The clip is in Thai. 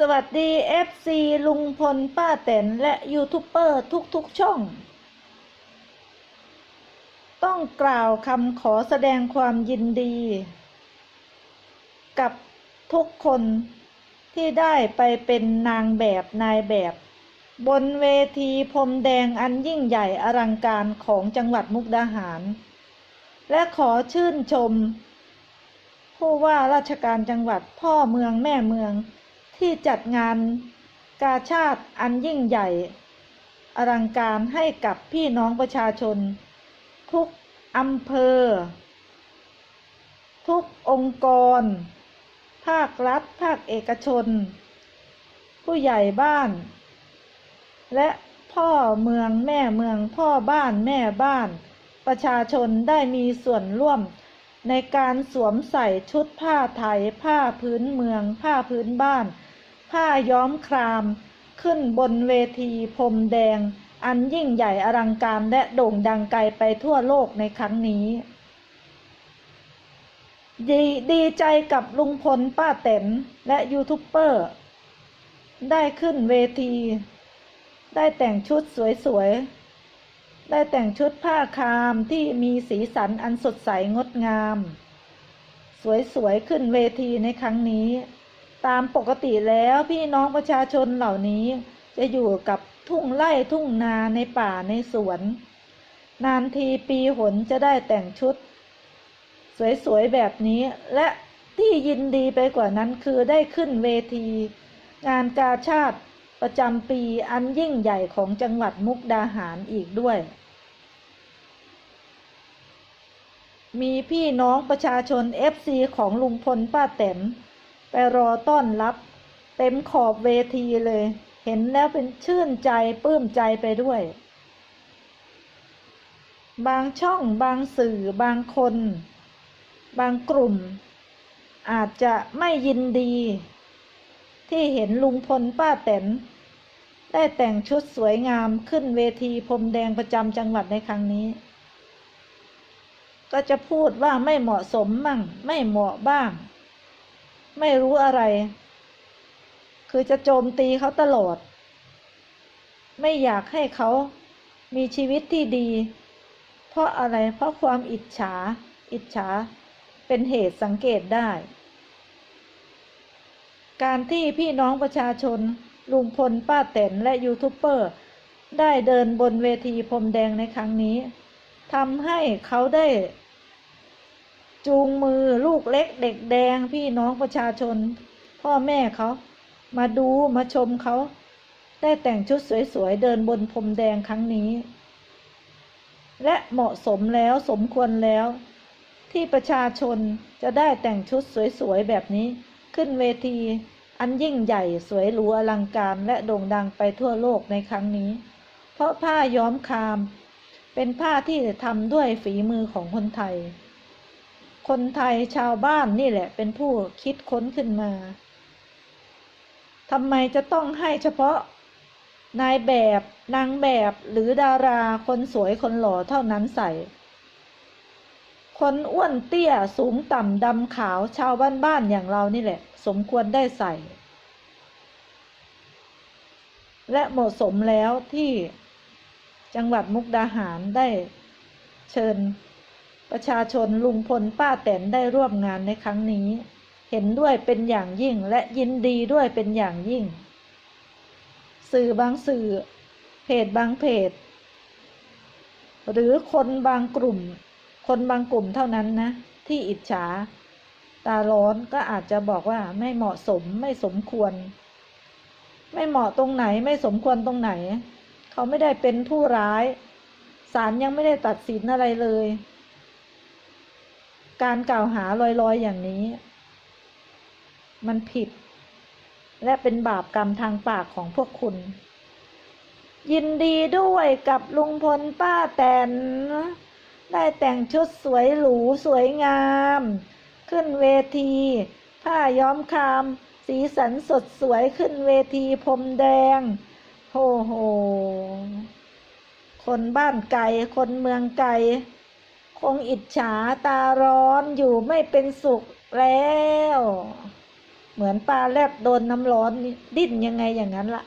สวัสดี FC ลุงพลป้าแตนและยูทูบเบอร์ทุกๆช่อง ต้องกล่าวคำขอแสดงความยินดี กับทุกคนที่ได้ไปเป็นนางแบบนายแบบ บนเวทีพรมแดงอันยิ่งใหญ่อลังการของจังหวัดมุกดาหาร และขอชื่นชม ผู้ว่าราชการจังหวัดพ่อเมืองแม่เมือง ที่จัดงานกาชาติอันยิ่งใหญ่ อลังการให้กับพี่น้องประชาชน ทุกอำเภอ ทุกองค์กร ภาครัฐ ภาคเอกชน ผู้ใหญ่บ้าน และพ่อเมืองแม่เมืองพ่อบ้านแม่บ้าน ประชาชนได้มีส่วนร่วมในการสวมใส่ชุดผ้าไทยผ้าพื้นเมืองผ้าพื้นบ้าน ผ้าย้อมคราม ขึ้นบนเวทีพรมแดง อันยิ่งใหญ่อลังการและโด่งดังไกลไปทั่วโลกในครั้งนี้ ดีดีใจกับลุงพลป้าแตนและยูทูบเบอร์ ได้ขึ้นเวที ได้แต่งชุดสวยๆ ได้แต่งชุดผ้าคามที่มีสีสันอันสดใสงดงาม สวยๆ ขึ้นเวทีในครั้งนี้ ตามปกติแล้วพี่น้องประชาชนเหล่านี้ จะอยู่กับทุ่งไร่ทุ่งนาในป่าในสวน นานทีปีหนจะได้แต่งชุด สวยๆแบบนี้ และที่ยินดีไปกว่านั้นคือได้ขึ้นเวที งานกาชาติประจำปีอันยิ่งใหญ่ของจังหวัดมุกดาหารอีกด้วย มีพี่น้องประชาชน FC ของลุงพลป้าแตน ไปรอต้อนรับ เต็มขอบเวทีเลย เห็นแล้วเป็นชื่นใจปลื้มใจไปด้วย บางช่องบางสื่อบางคน บางกลุ่ม อาจจะไม่ยินดี ที่เห็นลุงพลป้าแตนได้แต่งชุดสวยงามขึ้นเวทีพรมแดงประจำจังหวัดในครั้งนี้ ก็จะพูดว่าไม่เหมาะสมมั่ง ไม่เหมาะบ้าง ไม่รู้อะไร คือจะโจมตีเขาตลอด ไม่อยากให้เขามีชีวิตที่ดี เพราะอะไรเพราะความอิจฉา อิจฉา เป็นเหตุสังเกตได้ การที่พี่น้องประชาชนลุงพลป้าแตนและยูทูบเบอร์ได้เดินบนเวทีพรมแดงในครั้งนี้ทำให้เขาได้ จูงมือลูกเล็กเด็กแดงพี่น้องประชาชน พ่อแม่เขา มาดูมาชมเขา ได้แต่งชุดสวยๆ เดินบนพรมแดงครั้งนี้ และเหมาะสมแล้วสมควรแล้ว ที่ประชาชนจะได้แต่งชุดสวยๆ แบบนี้ขึ้นเวที อันยิ่งใหญ่สวยหรูอลังการและโด่งดังไปทั่วโลกในครั้งนี้ เพราะผ้าย้อมคาม เป็นผ้าที่ทำด้วยฝีมือของคนไทย คนไทยชาวบ้านนี่แหละเป็นผู้คิดค้นขึ้นมาทำไมจะต้องให้เฉพาะนายแบบนางแบบหรือดาราคนสวยคนหล่อเท่านั้นใส่ คนอ้วนเตี้ยสูงต่ำดำขาวชาวบ้านๆอย่างเรานี่แหละ สมควรได้ใส่ และเหมาะสมแล้วที่จังหวัดมุกดาหารได้เชิญ ประชาชนลุงพลป้าแตนได้ร่วมงานในครั้งนี้ เห็นด้วยเป็นอย่างยิ่งและยินดีด้วยเป็นอย่างยิ่ง สื่อบางสื่อ เพจบางเพจ หรือคนบางกลุ่ม คนบางกลุ่มเท่านั้นนะ ที่อิจฉา ตาร้อนก็อาจจะบอกว่าไม่เหมาะสมไม่สมควร ไม่เหมาะตรงไหนไม่สมควรตรงไหน เขาไม่ได้เป็นผู้ร้ายศาลยังไม่ได้ตัดสินอะไรเลย การกล่าวหาลอยๆอย่างนี้ มันผิด และเป็นบาปกรรมทางปากของพวกคุณ ยินดีด้วยกับลุงพลป้าแตน ได้แต่งชุดสวยหรูสวยงาม ขึ้นเวที ผ้าย้อมคาม สีสันสดสวยขึ้นเวทีพรมแดงโหโห คนบ้านไกลคนเมืองไกล คงอิจฉาตาร้อนอยู่ไม่เป็นสุขแล้ว เหมือนปลาแลบโดนน้ำร้อนดิ้นยังไงอย่างนั้นล่ะ